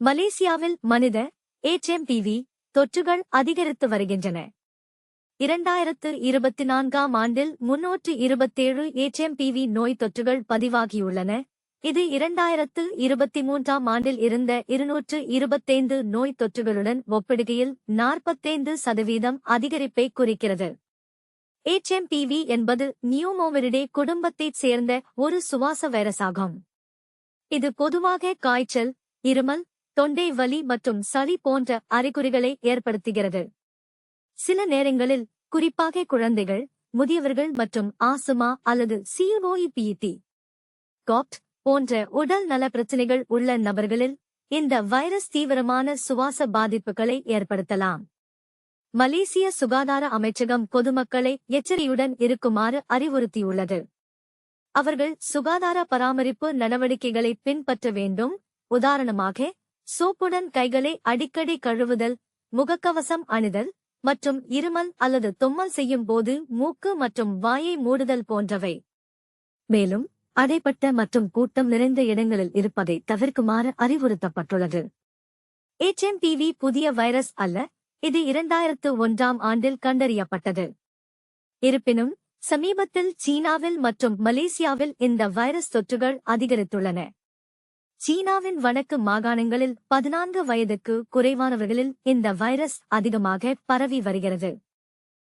மலேசியாவில் மனித ஏச்எம்பிவி தொற்றுகள் அதிகரித்து வருகின்றன. இரண்டாயிரத்து இருபத்தி நான்காம் ஆண்டில் முன்னூற்று இருபத்தேழு ஏச்எம்பிவி நோய் தொற்றுகள் பதிவாகியுள்ளன. இது இரண்டாயிரத்து இருபத்தி மூன்றாம் ஆண்டில் இருந்த இருநூற்று இருபத்தைந்து நோய் தொற்றுகளுடன் ஒப்பிடுகையில் நாற்பத்தைந்து சதவீதம் அதிகரிப்பை குறிக்கிறது. ஏச்எம்பிவி என்பது நியூமோவரிடே குடும்பத்தைச் சேர்ந்த ஒரு சுவாச வைரஸ் ஆகும் இது பொதுவாக காய்ச்சல் இருமல் தொண்டை வலி மற்றும் சளி போன்ற அறிகுறிகளை ஏற்படுத்துகிறது. சில நேரங்களில் குறிப்பாக குழந்தைகள் முதியவர்கள் மற்றும் ஆசுமா அல்லது சிஓஇபிஇடி காப்ட் போன்ற உடல் நல பிரச்சினைகள் உள்ள நபர்களில் இந்த வைரஸ் தீவிரமான சுவாச பாதிப்புகளை ஏற்படுத்தலாம். மலேசிய சுகாதார அமைச்சகம் பொதுமக்களை எச்சரியுடன் இருக்குமாறு அறிவுறுத்தியுள்ளது. அவர்கள் சுகாதார பராமரிப்பு நடவடிக்கைகளை பின்பற்ற வேண்டும். உதாரணமாக சோப்புடன் கைகளை அடிக்கடி கழுவுதல் முகக்கவசம் அணிதல் மற்றும் இருமல் அல்லது தும்மல் செய்யும் போது மூக்கு மற்றும் வாயை மூடுதல் போன்றவை. மேலும் அடைப்பட்ட மற்றும் கூட்டம் நிறைந்த இடங்களில் இருப்பதை தவிர்க்குமாறு அறிவுறுத்தப்பட்டுள்ளது. எச்எம்பிவி புதிய வைரஸ் அல்ல இது இரண்டாயிரத்து ஒன்றாம் ஆண்டில் கண்டறியப்பட்டது. இருப்பினும் சமீபத்தில் சீனாவில் மற்றும் மலேசியாவில் இந்த வைரஸ் தொற்றுகள் அதிகரித்துள்ளன. சீனாவின் வடக்கு மாகாணங்களில் பதினான்கு வயதுக்கு குறைவானவர்களில் இந்த வைரஸ் அதிகமாக பரவி வருகிறது.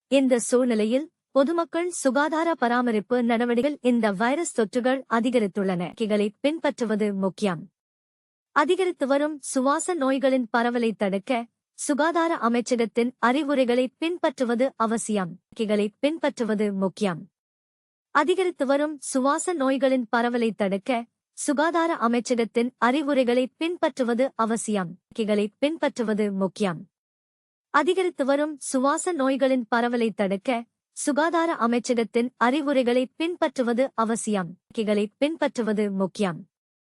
இந்த சூழ்நிலையில் பொதுமக்கள் சுகாதார பராமரிப்பு நடவடிக்கைகள் இந்த வைரஸ் தொற்றுகள் அதிகரித்துள்ளன. கிகளை பின்பற்றுவது முக்கியம். அதிகரித்து வரும் சுவாச நோய்களின் பரவலை தடுக்க சுகாதார அமைச்சகத்தின் அறிவுரைகளை பின்பற்றுவது அவசியம். கிகளை பின்பற்றுவது முக்கியம். அதிகரித்து வரும் சுவாச நோய்களின் பரவலை தடுக்க சுகாதார அமைச்சகத்தின் அறிவுரைகளை பின்பற்றுவது அவசியம். கிகளை பின்பற்றுவது முக்கியம். அதிகரித்து வரும் சுவாச நோய்களின் பரவலை தடுக்க சுகாதார அமைச்சகத்தின் அறிவுரைகளை பின்பற்றுவது அவசியம். கிகளை பின்பற்றுவது முக்கியம்.